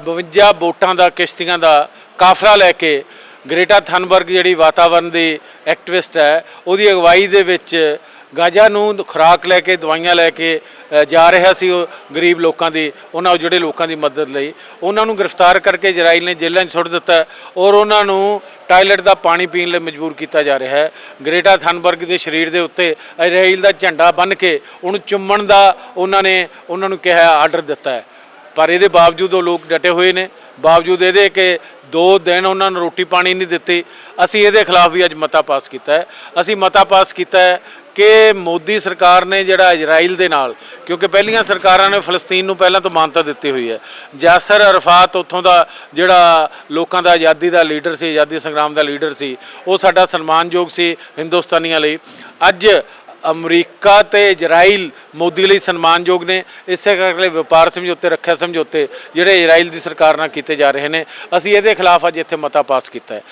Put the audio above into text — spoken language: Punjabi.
52 ਵੋਟਾਂ ਦਾ, ਕਿਸ਼ਤੀਆਂ ਦਾ ਕਾਫਲਾ ਲੈ ਕੇ ਗ੍ਰੇਟਾ ਥਨਬਰਗ ਜਿਹੜੀ ਵਾਤਾਵਰਣ ਦੀ ਐਕਟਿਵਿਸਟ ਹੈ, ਉਹਦੀ ਅਗਵਾਈ ਦੇ ਵਿੱਚ ਗਾਜਾ ਨੂੰ ਖੁਰਾਕ ਲੈ ਕੇ, ਦਵਾਈਆਂ ਲੈ ਕੇ ਜਾ ਰਿਹਾ ਸੀ ਉਹ ਗਰੀਬ ਲੋਕਾਂ ਦੀ, ਉਹਨਾਂ ਜਿਹੜੇ ਲੋਕਾਂ ਦੀ ਮਦਦ ਲਈ। ਉਹਨਾਂ ਨੂੰ ਗ੍ਰਿਫਤਾਰ ਕਰਕੇ ਇਜ਼ਰਾਈਲ ਨੇ ਜੇਲ੍ਹਾਂ 'ਚ ਸੁੱਟ ਦਿੱਤਾ ਔਰ ਉਹਨਾਂ ਨੂੰ ਟਾਇਲਟ ਦਾ ਪਾਣੀ ਪੀਣ ਲਈ ਮਜਬੂਰ ਕੀਤਾ ਜਾ ਰਿਹਾ ਹੈ। ਗ੍ਰੇਟਾ ਥਨਬਰਗ ਦੇ ਸਰੀਰ ਦੇ ਉੱਤੇ ਇਜ਼ਰਾਈਲ ਦਾ ਝੰਡਾ ਬੰਨ੍ਹ ਕੇ ਉਹਨੂੰ ਚੁੰਮਣ ਦਾ ਉਹਨਾਂ ਨੇ, ਉਹਨਾਂ ਨੂੰ ਕਿਹਾ, ਆਰਡਰ ਦਿੱਤਾ ਹੈ। ਪਰ ਇਹਦੇ ਬਾਵਜੂਦ ਉਹ ਲੋਕ ਡਟੇ ਹੋਏ ਨੇ। ਬਾਵਜੂਦ ਇਹਦੇ ਕਿ ਦੋ ਦਿਨ ਉਹਨਾਂ ਨੂੰ ਰੋਟੀ ਪਾਣੀ ਨਹੀਂ ਦਿੱਤੀ। ਅਸੀਂ ਇਹਦੇ ਖਿਲਾਫ ਵੀ ਅੱਜ ਮਤਾ ਪਾਸ ਕੀਤਾ ਹੈ। ਅਸੀਂ ਮਤਾ ਪਾਸ ਕੀਤਾ ਹੈ ਕਿ ਮੋਦੀ ਸਰਕਾਰ ਨੇ ਜਿਹੜਾ ਇਜ਼ਰਾਈਲ ਦੇ ਨਾਲ, ਕਿਉਂਕਿ ਪਹਿਲੀਆਂ ਸਰਕਾਰਾਂ ਨੇ ਫਲਸਤੀਨ ਨੂੰ ਪਹਿਲਾਂ ਤੋਂ ਮਾਨਤਾ ਦਿੱਤੀ ਹੋਈ ਹੈ। ਯਾਸਰ ਅਰਫਾਤ ਉੱਥੋਂ ਦਾ ਜਿਹੜਾ ਲੋਕਾਂ ਦਾ ਆਜ਼ਾਦੀ ਦਾ ਲੀਡਰ ਸੀ, ਆਜ਼ਾਦੀ ਸੰਗਰਾਮ ਦਾ ਲੀਡਰ ਸੀ, ਉਹ ਸਾਡਾ ਸਨਮਾਨਯੋਗ ਸੀ ਹਿੰਦੁਸਤਾਨੀਆਂ ਲਈ। ਅੱਜ ਅਮਰੀਕਾ ਤੇ ਇਜ਼ਰਾਈਲ ਮੋਦੀ ਲਈ ਸਨਮਾਨਯੋਗ ਨੇ। ਇਸੇ ਕਰਕੇ ਵਪਾਰ ਸਮਝੌਤੇ, ਰੱਖਿਆ ਸਮਝੌਤੇ ਜਿਹੜੇ ਇਜ਼ਰਾਈਲ ਦੀ ਸਰਕਾਰ ਨਾਲ ਕੀਤੇ ਜਾ ਰਹੇ ਨੇ। ਅਸੀਂ ਇਹਦੇ ਖਿਲਾਫ ਅੱਜ ਇੱਥੇ ਮਤਾ ਪਾਸ ਕੀਤਾ ਹੈ।